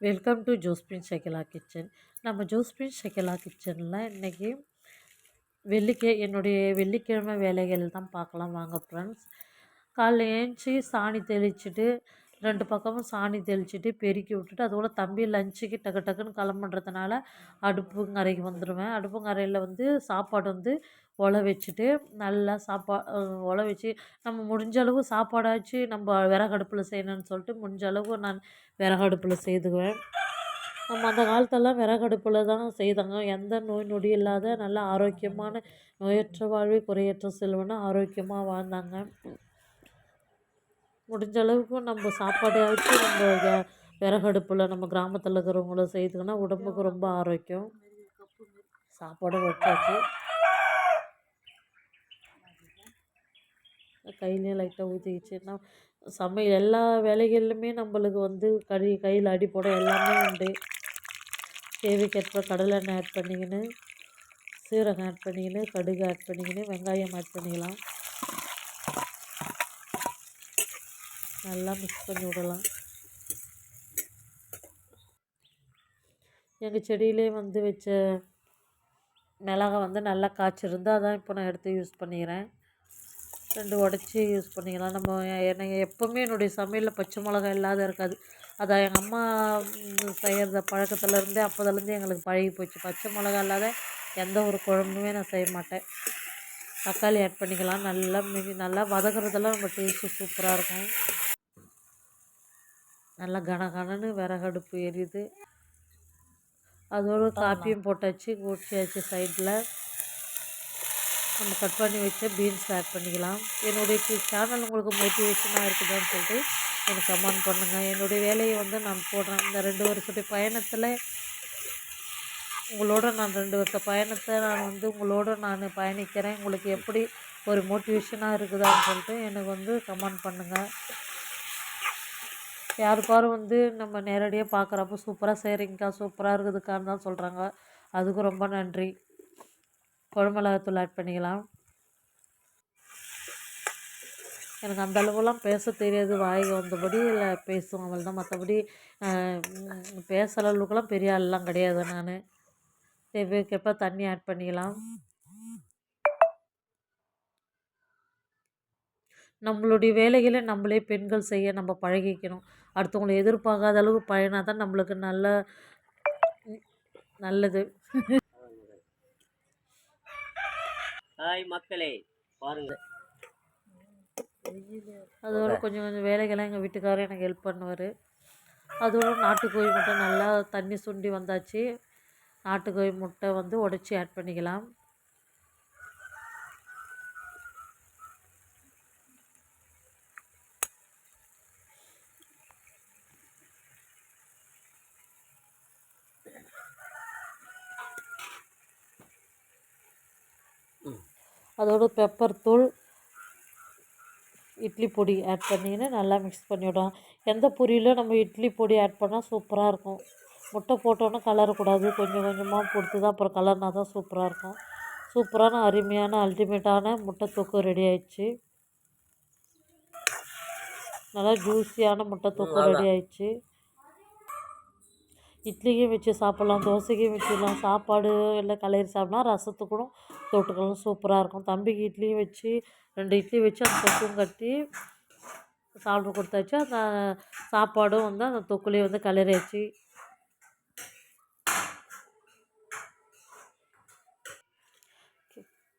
Welcome to ஜோஸ்பின் ஷெகலா kitchen நம்ம ஜோஸ்பின் ஷெகலா கிச்சனில் இன்றைக்கி வெள்ளிக்கே என்னுடைய வெள்ளிக்கிழமை வேலைகள் தான் பார்க்கலாம் வாங்க ஃப்ரெண்ட்ஸ் காலைல ஏஞ்சி சாணி தெளிச்சுட்டு ரெண்டு பக்கமும் சாணி தெளிச்சுட்டு பெருக்கி விட்டுட்டு அதோட தம்பி லஞ்சுக்கு டக்கு டக்குன்னு கிளம்புன்றதுனால அடுப்புங்கரைக்கு வந்துடுவேன் அடுப்புங்கரையில் வந்து சாப்பாடு வந்து ஒலை வச்சுட்டு நல்லா சாப்பா ஒலை வச்சு நம்ம முடிஞ்ச அளவு சாப்பாடாச்சு நம்ம விறகடுப்பில் செய்யணும்னு சொல்லிட்டு முடிஞ்ச அளவு நான் விறகடுப்பில் செய்துக்குவேன். நம்ம அந்த காலத்தெல்லாம் விறகடுப்பில் தான் செய்தாங்க. எந்த நோய் நொடி இல்லாத நல்ல ஆரோக்கியமான நோயற்ற வாழ்வை குறையற்ற செல்வன்னு ஆரோக்கியமாக வாழ்ந்தாங்க. முடிஞ்ச அளவுக்கு நம்ம சாப்பாடையாச்சு நம்ம விறகடுப்பில் நம்ம கிராமத்தில் இருக்கிறவங்கள செய்துங்கன்னா உடம்புக்கு ரொம்ப ஆரோக்கியம். சாப்பாடு வச்சாச்சு. கையிலே லைட்டாக ஊற்றிக்கிச்சுன்னா சமையல் எல்லா வேலைகளிலுமே நம்மளுக்கு வந்து கறி கையில் அடிப்பட எல்லாமே உண்டு. தேவைக்கேற்ப கடலெண்ணெய் ஆட் பண்ணிக்கின்னு சீரகம் ஆட் பண்ணிக்கின்னு கடுகு ஆட் பண்ணிக்கின்னு வெங்காயம் ஆட் பண்ணிக்கலாம். நல்லா மிக்ஸ் பண்ணி விடலாம். எங்கள் செடியிலே வந்து வச்ச மிளகா வந்து நல்லா காய்ச்சிருந்து அதான் இப்போ நான் எடுத்து யூஸ் பண்ணிக்கிறேன். ரெண்டு உடச்சி யூஸ் பண்ணிக்கலாம். நம்ம எனக்கு எப்போவுமே என்னுடைய சமையலில் பச்சை மிளகா இல்லாத இருக்காது. அதான் எங்கள் அம்மா செய்கிறத பழக்கத்துலேருந்தே அப்போதுலேருந்தே எங்களுக்கு பழகி போச்சு. பச்சை மிளகா இல்லாத எந்த ஒரு குழம்புமே நான் செய்ய மாட்டேன். தக்காளி ஆட் பண்ணிக்கலாம். நல்லா மிக நல்லா வதக்குறதெல்லாம் நம்ம டேஸ்ட்டு சூப்பராக இருக்கும். நல்லா கன கனன்னு விறகடுப்பு எரியுது. அதோட காப்பியும் போட்டாச்சு. ஊற்றியாச்சு சைடில் நம்ம கட் பண்ணி வச்ச பீன்ஸ் ஆட் பண்ணிக்கலாம். என்னுடைய சேனல் உங்களுக்கு மோட்டிவேஷனாக இருக்குதான்னு சொல்லிட்டு எனக்கு கமெண்ட் பண்ணுங்கள் என்னுடைய வேலையை வந்து நான் போடுறேன். இந்த ரெண்டு வருஷத்துடைய பயணத்தில் உங்களோட நான் ரெண்டு வருஷ பயணத்தை நான் வந்து உங்களோட நான் பயணிக்கிறேன். உங்களுக்கு எப்படி ஒரு மோட்டிவேஷனாக இருக்குதான்னு சொல்லிட்டு எனக்கு வந்து கமெண்ட் பண்ணுங்கள் யார் பாரு வந்து நம்ம நேரடியாக பார்க்குறப்ப சூப்பராக செய்கிறீங்கக்கா சூப்பராக இருக்குதுக்கான்னு தான் சொல்கிறாங்க அதுக்கு ரொம்ப நன்றி. குழம்புமிளகாத்தூள் ஆட் பண்ணிக்கலாம். எனக்கு அந்த அளவுலாம் பேச தெரியாது. வாய் வந்தபடி இல்லை பேசுவோம். அவள் தான் மற்றபடி பேசுகிற அளவுக்குலாம் பெரிய ஆள்லாம் கிடையாது நான். தேவைக்கேற்ப தண்ணி ஆட் பண்ணிக்கலாம். நம்மளுடைய வேலைகளை நம்மளே பெண்கள் செய்ய நம்ம பழகிக்கணும். அடுத்தவங்களை எதிர்பார்க்காத அளவு பழகினா தான் நம்மளுக்கு நல்ல நல்லது. ஹாய் மக்களே பாருங்க. அதோட கொஞ்சம் கொஞ்சம் வேலைகள்லாம் எங்கள் வீட்டுக்காரர் எனக்கு ஹெல்ப் பண்ணுவார். அதோட நாட்டுக்கோழி முட்டை நல்லா தண்ணி சுண்டி வந்தாச்சு. நாட்டுக்கோழி முட்டை வந்து உடச்சி ஆட் பண்ணிக்கலாம். அதோட பெப்பர் தூள் இட்லி பொடி ஆட் பண்ணிக்கின்னு நல்லா மிக்ஸ் பண்ணிவிடும் எந்த பொரியிலும் நம்ம இட்லி பொடி ஆட் பண்ணால் சூப்பராக இருக்கும். முட்டை போட்டோன்னே கலரக்கூடாது கொஞ்சம் கொஞ்சமாக பொறுத்து தான் அப்புறம் கலர்னா தான் சூப்பராக இருக்கும். சூப்பரான அருமையான அல்டிமேட்டான முட்டை தொக்கு ரெடி ஆயிடுச்சு. நல்லா ஜூஸியான முட்டை தொக்கு ரெடி ஆயிடுச்சு. இட்லிக்கும் வச்சு சாப்பிட்லாம் தோசைக்கும் வச்சுக்கலாம். சாப்பாடு எல்லாம் கலரி சாப்பிட்லாம். கூட தொட்டுக்கலாம். சூப்பராக இருக்கும். தம்பிக்கு இட்லியும் வச்சு ரெண்டு இட்லி வச்சு அந்த தொக்கும் கட்டி சாப்பிட கொடுத்தாச்சு. அந்த சாப்பாடும் வந்து அந்த தொக்குலேயே வந்து கலரியாச்சு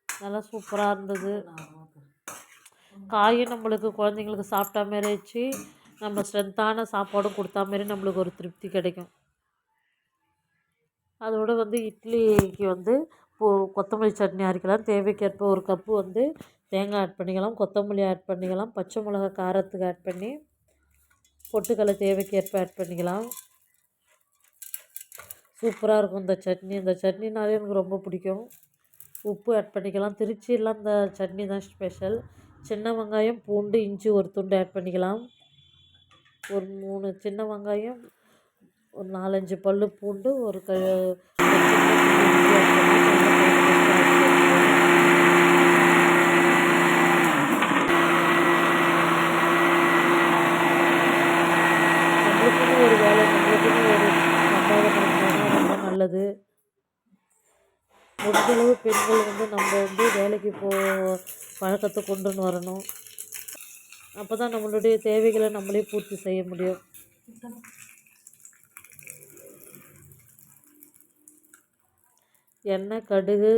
நல்லா சூப்பராக இருந்தது. காயும் நம்மளுக்கு குழந்தைங்களுக்கு சாப்பிட்டா மாரி ஆச்சு நம்ம ஸ்ட்ரென்த்தான சாப்பாடும் கொடுத்தா மாரி நம்மளுக்கு ஒரு திருப்தி கிடைக்கும். அதோட வந்து இட்லிக்கு வந்து இப்போது கொத்தமல்லி சட்னி அரைக்கலாம். தேவைக்கேற்ப ஒரு கப்பு வந்து தேங்காய் ஆட் பண்ணிக்கலாம். கொத்தமல்லி ஆட் பண்ணிக்கலாம். பச்சை மிளகா காரத்துக்கு ஆட் பண்ணி பொட்டுக்கடலை தேவைக்கேற்ப ஆட் பண்ணிக்கலாம். சூப்பராக இருக்கும் இந்த சட்னி. இந்த சட்னினாலே எனக்கு ரொம்ப பிடிக்கும். உப்பு ஆட் பண்ணிக்கலாம். திருச்சியெல்லாம் இந்த சட்னி தான் ஸ்பெஷல் சின்ன வெங்காயம் பூண்டு இஞ்சி ஒரு துண்டு ஆட் பண்ணிக்கலாம். ஒரு மூணு சின்ன வெங்காயம் ஒரு நாலஞ்சு பல்லு பூண்டு ஒரு க ஒரு சின்ன நம்மளுக்குன்னு ஒரு சம்பாதம் நம்மளுக்குன்னு ஒரு நல்லது. முடிஞ்சளவு பெண்கள் வந்து நம்ம வந்து வேலைக்கு போ பழக்கத்தை கொண்டுன்னு வரணும். அப்போ தான் நம்மளுடைய தேவைகளை நம்மளே பூர்த்தி செய்ய முடியும். எண்ணெய் கடுகு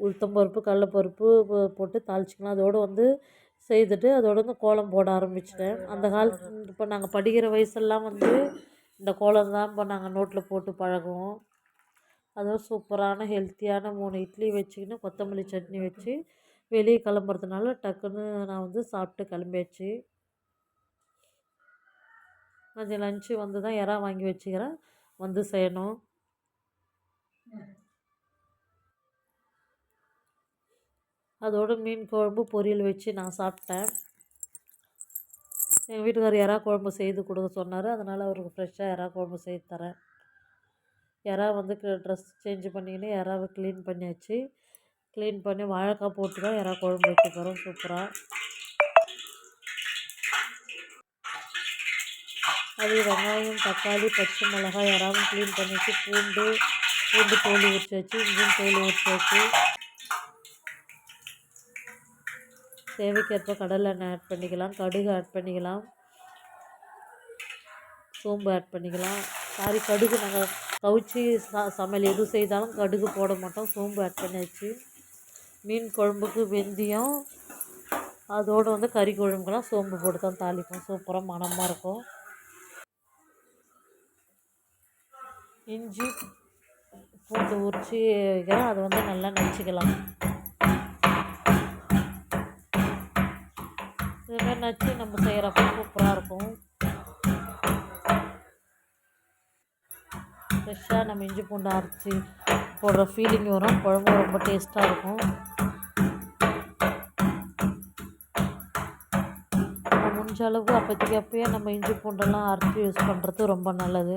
உளுத்தம்பருப்பு கடலப்பருப்பு போட்டு தாளிச்சிக்கலாம் அதோடு வந்து செய்துட்டு அதோடு வந்து கோலம் போட ஆரம்பிச்சிட்டேன். அந்த காலத்து இப்போ நாங்கள் படிக்கிற வயசெல்லாம் வந்து இந்த கோலம் தான் இப்போ நாங்கள் நோட்டில் போட்டு பழகுவோம். அதுவும் சூப்பரான ஹெல்த்தியான மூணு இட்லி வச்சுக்கின்னு கொத்தமல்லி சட்னி வச்சு வெளியே கிளம்புறதுனால டக்குன்னு நான் வந்து சாப்பிட்டு கிளம்பியாச்சு. மதியம் லஞ்சு வந்து தான் இறா வாங்கி வச்சுக்கிறேன். வந்து செய்யணும். அதோட மீன் குழம்பு பொரியல் வச்சு நான் சாப்பிட்டேன். எங்கள் வீட்டுக்காரர் எறா குழம்பு செய்து கொடுக்க சொன்னார். அதனால் அவருக்கு ஃப்ரெஷ்ஷாக எறா குழம்பு செய்து தரேன். எறா வந்து ட்ரெஸ் சேஞ்ச் பண்ணிக்கின்னு எறாவை க்ளீன் பண்ணியாச்சு. க்ளீன் பண்ணி வாழைக்காய் போட்டு தான் எறா குழம்பு வைக்க போகிறோம் சூப்பராக அது வெங்காயம் தக்காளி பச்சை மிளகாய் எறாவும் க்ளீன் பண்ணி வச்சு பூண்டு பூண்டு தோல் உரிச்சு வச்சு இஞ்சியும் தோல் உரிச்சு வச்சு தேவைக்கேற்ப கடலை எண்ணெய் ஆட் பண்ணிக்கலாம். கடுகு ஆட் பண்ணிக்கலாம். சோம்பு ஆட் பண்ணிக்கலாம். சாரி கடுகு நாங்கள் கவுச்சி ச சமையல் எது செய்தாலும் கடுகு போட மாட்டோம். சோம்பு ஆட் பண்ணியாச்சு. மீன் குழம்புக்கு வெந்தயம் அதோடு வந்து கறி குழம்புக்கெல்லாம் சோம்பு போட்டு தான் தாளிப்போம். சூப்பராக மணமாக இருக்கும். இஞ்சி பூண்டு உரிச்சி வைக்கிறேன் அதை வந்து நல்லா நச்சுக்கலாம். இதுமாதிரி நச்சு நம்ம செய்கிறப்ப சூப்பராக இருக்கும். ஃப்ரெஷ்ஷாக நம்ம இஞ்சி பூண்டு அரைச்சி போடுற ஃபீலிங் வரும். குழம்பு ரொம்ப டேஸ்ட்டாக இருக்கும். முடிஞ்ச அளவுக்கு அப்போதைக்கு அப்பயே நம்ம இஞ்சி பூண்டெல்லாம் அரைச்சி யூஸ் பண்ணுறது ரொம்ப நல்லது.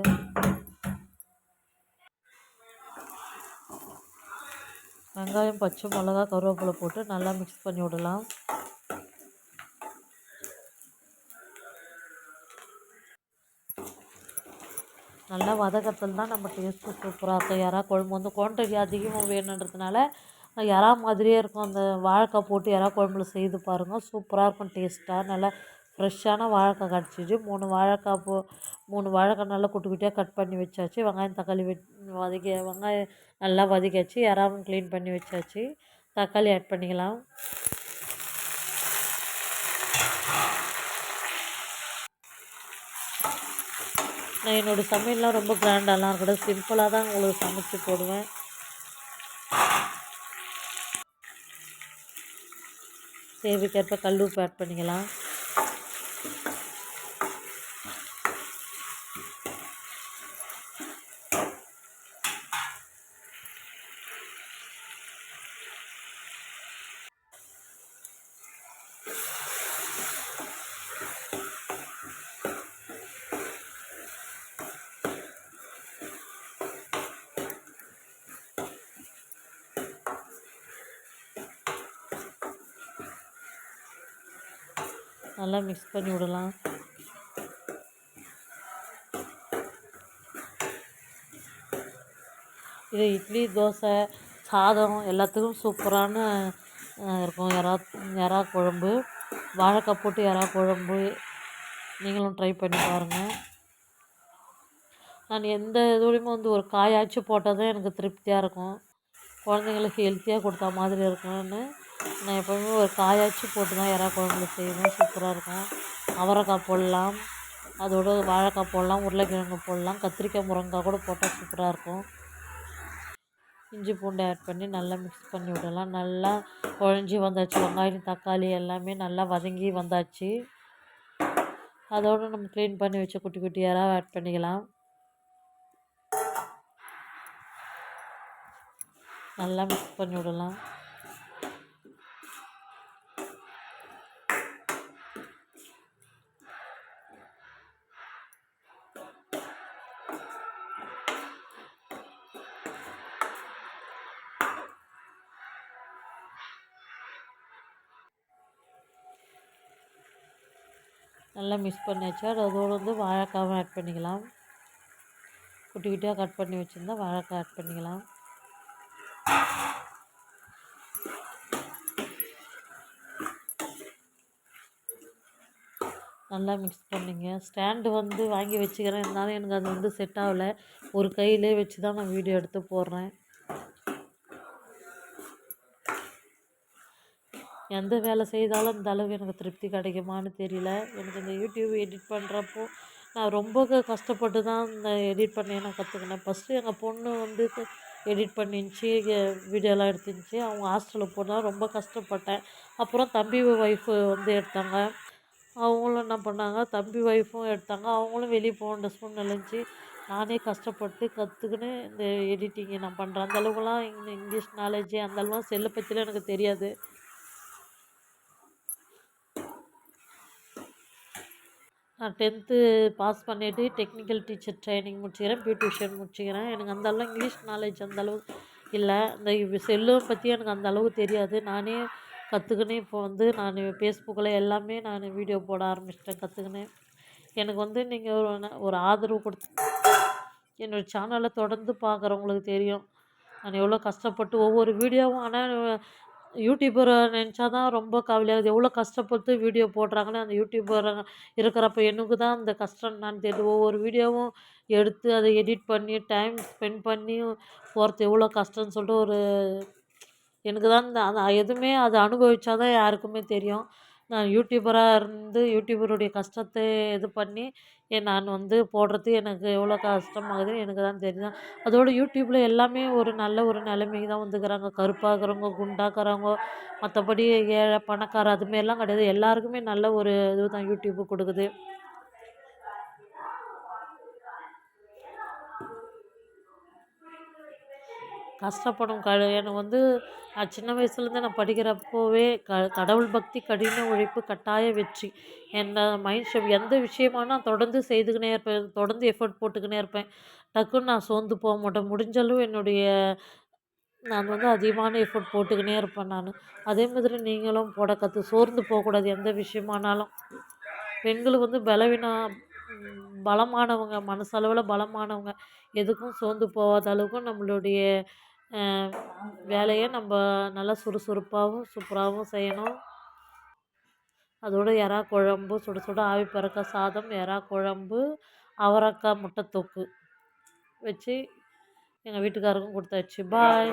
வெங்காயம் பச்சை மிளகா கருவேப்பிலை போட்டு நல்லா மிக்ஸ் பண்ணி விடலாம். நல்லா வதக்கத்தில் தான் நம்ம டேஸ்ட்டு சூப்பராக இருக்கும். இறா குழம்பு வந்து குவான்டிட்டி அதிகமாக வேணுன்றதுனால இறா மாதிரியே இருக்கும். அந்த வாழைக்காய் போட்டு இறா குழம்புல செய்து பாருங்கள் சூப்பராக இருக்கும் டேஸ்ட்டாக நல்லா ஃப்ரெஷ்ஷான வாழைக்காய் கிடச்சிச்சு. மூணு வாழைக்காய் போ மூணு வாழைக்காய் நல்லா குட்டி குட்டியாக கட் பண்ணி வச்சாச்சு. வெங்காயம் தக்காளி வெட் வதக்கி வெங்காயம் நல்லா வதக்கியாச்சு. இறாவும் க்ளீன் பண்ணி வச்சாச்சு. தக்காளி ஆட் பண்ணிக்கலாம். நான் என்னோடய சமையல்லாம் ரொம்ப கிராண்டாலாம் இருக்கட்டும் சிம்பிளாக தான் உங்களுக்கு சமைச்சு போடுவேன். தேவைக்கேற்ப கல் உப்பு ஆட் பண்ணிக்கலாம். நல்லா மிக்ஸ் பண்ணி விடலாம். இது இட்லி தோசை சாதம் எல்லாத்துக்கும் சூப்பரான இருக்கும். எறா எறா குழம்பு. வாழைக்காய் போட்டு எறா குழம்பு. நீங்களும் ட்ரை பண்ணி பாருங்கள் நான் எந்த இதுலேயுமே வந்து ஒரு காயாச்சும் போட்டால் தான் எனக்கு திருப்தியாக இருக்கும். குழந்தைங்களுக்கு ஹெல்த்தியாக கொடுத்தா மாதிரி இருக்கும்னு. நான் எப்போவுமே ஒரு காயாச்சும் போட்டு தான் இறா குழம்பு செய்வேன். சூப்பராக இருக்கும். அவரைக்காய் போடலாம். அதோட வாழைக்காய் போடலாம். உருளைக்கிழங்கு போடலாம். கத்திரிக்காய் முருங்கைக்காய் கூட போட்டால் சூப்பராக இருக்கும். இஞ்சி பூண்டு ஆட் பண்ணி நல்லா மிக்ஸ் பண்ணி விடலாம். நல்லா குழஞ்சி வந்தாச்சு. வெங்காயம் தக்காளி எல்லாமே நல்லா வதங்கி வந்தாச்சு. அதோடு நம்ம க்ளீன் பண்ணி வச்ச குட்டி குட்டி இறாவை ஆட் பண்ணிக்கலாம். நல்லா மிக்ஸ் பண்ணி விடலாம். நல்லா மிக்ஸ் பண்ணியாச்சு அதோடு வந்து வாழைக்காவும் ஆட் பண்ணிக்கலாம். குட்டி குட்டியாக கட் பண்ணி வச்சுருந்தா வாழைக்காய் ஆட் பண்ணிக்கலாம். நல்லா மிக்ஸ் பண்ணிங்க. ஸ்டாண்டு வந்து வாங்கி வச்சுக்கிறேன். இருந்தாலும் எனக்கு அது வந்து செட் ஆகலை. ஒரு கையிலே வச்சு தான் நான் வீடியோ எடுத்து போடுறேன். எந்த வேலை செய்தாலும் அந்த அளவு எனக்கு திருப்தி கிடைக்குமான்னு தெரியல. எனக்கு இந்த யூடியூப் எடிட் பண்ணுறப்போ நான் ரொம்ப கஷ்டப்பட்டு தான் இந்த எடிட் பண்ணி நான் கற்றுக்கினேன் ஃபஸ்ட்டு எங்கள் பொண்ணு வந்து எடிட் பண்ணிருந்துச்சி வீடியோலாம் எடுத்துருந்துச்சி. அவங்க ஹாஸ்டலில் போனால் ரொம்ப கஷ்டப்பட்டேன். அப்புறம் தம்பி ஒய்ஃபு வந்து எடுத்தாங்க. அவங்களும் என்ன பண்ணாங்க தம்பி ஒய்ஃபும் எடுத்தாங்க. அவங்களும் வெளியே போக வேண்டிய சூழ்நிலை இருந்துச்சு. நானே கஷ்டப்பட்டு கற்றுக்கின்னு இந்த எடிட்டிங்கை நான் பண்ணுறேன் அந்த இந்த இங்கிலீஷ் நாலேஜ் அந்தளவுலாம் செல்லை பற்றிலாம் எனக்கு தெரியாது. நான் டென்த்து பாஸ் பண்ணிவிட்டு டெக்னிக்கல் டீச்சர் ட்ரைனிங் முடிச்சுக்கிறேன் பியூட்டிஷியன் முடிச்சுக்கிறேன். எனக்கு அந்தளவு இங்கிலீஷ் நாலேஜ் அந்த இல்லை. இந்த செல்லும் பற்றி எனக்கு அந்த அளவுக்கு தெரியாது. நானே கற்றுக்கினேன் இப்போ வந்து நான் ஃபேஸ்புக்கில் எல்லாமே நான் வீடியோ போட ஆரம்பிச்சிட்டேன் கற்றுக்கினேன் எனக்கு வந்து நீங்கள் ஒரு ஒரு ஆதரவு கொடுத்து என்னோடய சேனலை தொடர்ந்து பார்க்குறவங்களுக்கு தெரியும். நான் எவ்வளோ கஷ்டப்பட்டு ஒவ்வொரு வீடியோவும் ஆனால் யூடியூபரை நினச்சா தான் ரொம்ப கவலையாகுது எவ்வளோ கஷ்டப்பட்டு வீடியோ போடுறாங்கன்னு அந்த யூடியூபர் இருக்கிறப்ப எனக்கு தான் அந்த கஷ்டம் நான் தெரியுது. ஒவ்வொரு வீடியோவும் எடுத்து அதை எடிட் பண்ணி டைம் ஸ்பெண்ட் பண்ணி போகிறது எவ்வளோ கஷ்டம்னு சொல்லிட்டு ஒரு எனக்கு தான் இந்த எதுவுமே அதை அனுபவிச்சாதான் யாருக்குமே தெரியும். நான் யூடியூபராக இருந்து யூடியூபருடைய கஷ்டத்தை இது பண்ணி ஏ நான் வந்து போடுறது எனக்கு எவ்வளோ கஷ்டமாகுதுன்னு எனக்கு தான் தெரியும். அதோடு யூடியூப்பில் எல்லாமே ஒரு நல்ல ஒரு நிலைமைக்கு தான் வந்துக்கிறாங்க. கருப்பாகிறவங்க குண்டாக்குறவங்க மற்றபடி ஏழை பணக்கார அதுமாரிலாம் கிடையாது. எல்லாருக்குமே நல்ல ஒரு இது தான் யூடியூப்பு கொடுக்குது. கஷ்டப்படும் க எனக்கு வந்து நான் சின்ன வயசுலேருந்து நான் படிக்கிறப்போவே க கடவுள் பக்தி கடின உழைப்பு கட்டாய வெற்றி. என்ன மைண்ட் ஷெப் எந்த விஷயமான நான் தொடர்ந்து செய்துக்கினே இருப்பேன் தொடர்ந்து எஃபர்ட் போட்டுக்கினே இருப்பேன். டக்குன்னு நான் சோர்ந்து போக மாட்டேன். முடிஞ்ச அளவு என்னுடைய நான் வந்து அதிகமான எஃபர்ட் போட்டுக்கினே இருப்பேன் நான். அதே மாதிரி நீங்களும் போட கற்று சோர்ந்து போகக்கூடாது எந்த விஷயமானாலும். பெண்களுக்கு வந்து பலவீனம் பலமானவங்க மனசளவில் பலமானவங்க. எதுக்கும் சோர்ந்து போகாத அளவுக்கு நம்மளுடைய வேலையை நம்ம நல்லா சுறுசுறுப்பாகவும் சூப்பராகவும் செய்யணும். அதோட எறா குழம்பு சுட சுட ஆவி பறக்க சாதம் எறா குழம்பு அவரைக்காய் முட்டை தொக்கு வச்சு எங்கள் வீட்டுக்காரருக்கும் கொடுத்தாச்சு. பாய்.